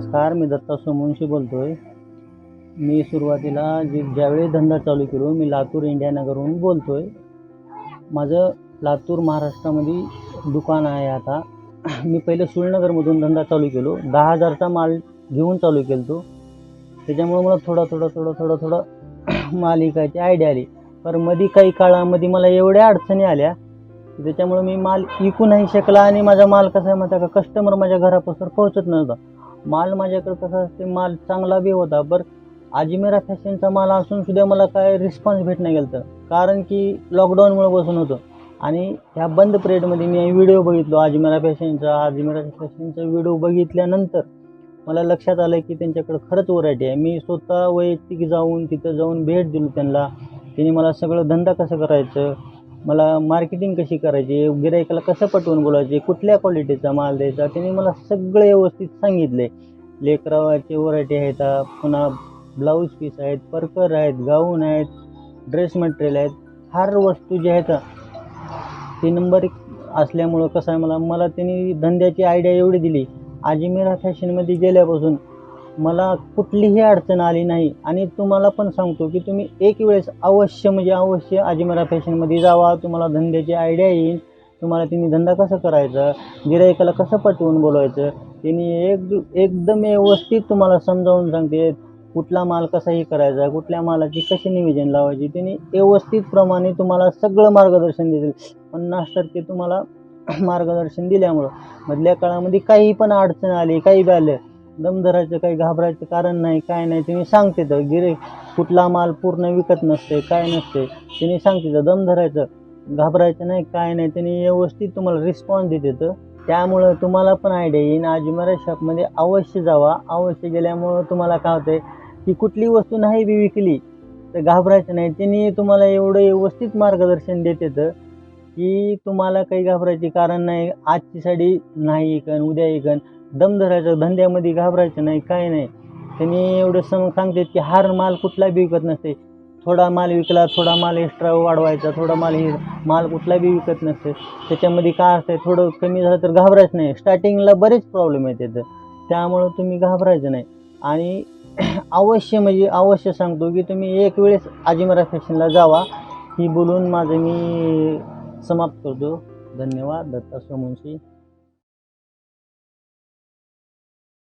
नमस्कार मी दत्ता सोमवंशी बोलतो आहे मी सुरुवातीला जे ज्यावेळी धंदा चालू केलो मी लातूर इंडियानगरहून बोलतो आहे माझं लातूर महाराष्ट्रामध्ये दुकान आहे आता. मी पहिले सुळनगरमधून धंदा चालू केलो. दहा हजारचा माल घेऊन चालू केलो तो त्याच्यामुळं मला थोडा थोडा थोडा थोडा थोडा माल विकायची आयडिया आली. परमध्ये काही काळामध्ये मला एवढ्या अडचणी आल्या त्याच्यामुळे त्याच्यामुळं मी माल विकू नाही शकला आणि माझा माल कसा आहे माहिती आहे का? कस्टमर माझ्या घरापासून पोहोचत नव्हता. माल माझ्याकडे कसा असते माल चांगला बी होता बरं अजमेरा फॅशनचा माल असून सुद्धा मला काय रिस्पॉन्स भेट नाही गेलं कारण की लॉकडाऊनमुळे बसून होतं. आणि ह्या बंद पिरियडमध्ये मी व्हिडिओ बघितलो अजमेरा फॅशनचा अजमेरा फॅशनचा व्हिडिओ बघितल्यानंतर मला लक्षात आलं की त्यांच्याकडं खरंच व्हरायटी आहे. मी स्वतः वैयक्तिक जाऊन तिथं जाऊन भेट दिली त्यांना. त्यांनी मला सगळं धंदा कसं करायचं मला मार्केटिंग कशी करायची गिरायकाला कसं पटवून बोलायचे कुठल्या क्वालिटीचा माल द्यायचा त्यांनी मला सगळे व्यवस्थित सांगितले. लेकरावाचे व्हरायटी आहेत पुन्हा ब्लाऊज पीस आहेत परकर आहेत गाऊन आहेत ड्रेस मटेरियल आहेत हर वस्तू जे आहेत ती नंबर असल्यामुळं कसं आहे मला मला त्यांनी धंद्याची आयडिया एवढी दिली. अजमेरा फॅशनमध्ये गेल्यापासून मला कुठलीही अडचण आली नाही. आणि तुम्हाला पण सांगतो की तुम्ही एक वेळेस अवश्य म्हणजे अवश्य अजिमरा फॅशनमध्ये जावा. तुम्हाला धंद्याची आयडिया येईल. तुम्हाला त्यांनी धंदा कसं करायचा? गिरायकाला कसं पटवून बोलवायचं? त्यांनी एक एकदम व्यवस्थित तुम्हाला समजावून सांगते कुठला माल कसाही करायचा कुठल्या मालाची कशी नियोजन लावायची? तिने व्यवस्थितप्रमाणे तुम्हाला सगळं मार्गदर्शन देतील. पन्नास टक्के तुम्हाला मार्गदर्शन दिल्यामुळं मधल्या काळामध्ये काही पण अडचण आली काही बी आलं दम धरायचं काही घाबरायचं कारण नाही काय नाही. तुम्ही सांगते तर गिरे कुठला माल पूर्ण विकत नसते काय नसते. त्यांनी सांगते तर दम धरायचं घाबरायचं नाही काय नाही. त्यांनी व्यवस्थित तुम्हाला रिस्पॉन्स देते तर. त्यामुळं तुम्हाला पण आयडिया येईन. अजमेरा शॉपमध्ये अवश्य जावा. अवश्य गेल्यामुळं तुम्हाला काय होतंय की कुठली वस्तू नाही बी विकली तर घाबरायचं नाही. त्यांनी तुम्हाला एवढं व्यवस्थित मार्गदर्शन देते तर की तुम्हाला काही घाबरायचे कारण नाही. आजची साडी नाही इकन उद्या इकन. दम धरायचं धंद्यामध्ये घाबरायचं नाही काय नाही. त्यांनी एवढं सम सांगतात की हार माल कुठला बी विकत नसते. थोडा माल विकला थोडा माल एक्स्ट्रा वाढवायचा थोडा माल हे माल कुठला बी विकत नसते. त्याच्यामध्ये काय असतं थोडं कमी झालं तर घाबरायचं नाही. स्टार्टिंगला बरेच प्रॉब्लेम आहेत त्याचं त्यामुळं तुम्ही घाबरायचं नाही. आणि अवश्य म्हणजे अवश्य सांगतो की तुम्ही एक वेळेस अजिमरा फॅशनला जावा. ही बोलून माझं मी समाप्त करतो. धन्यवाद दत्ता सोमवंशी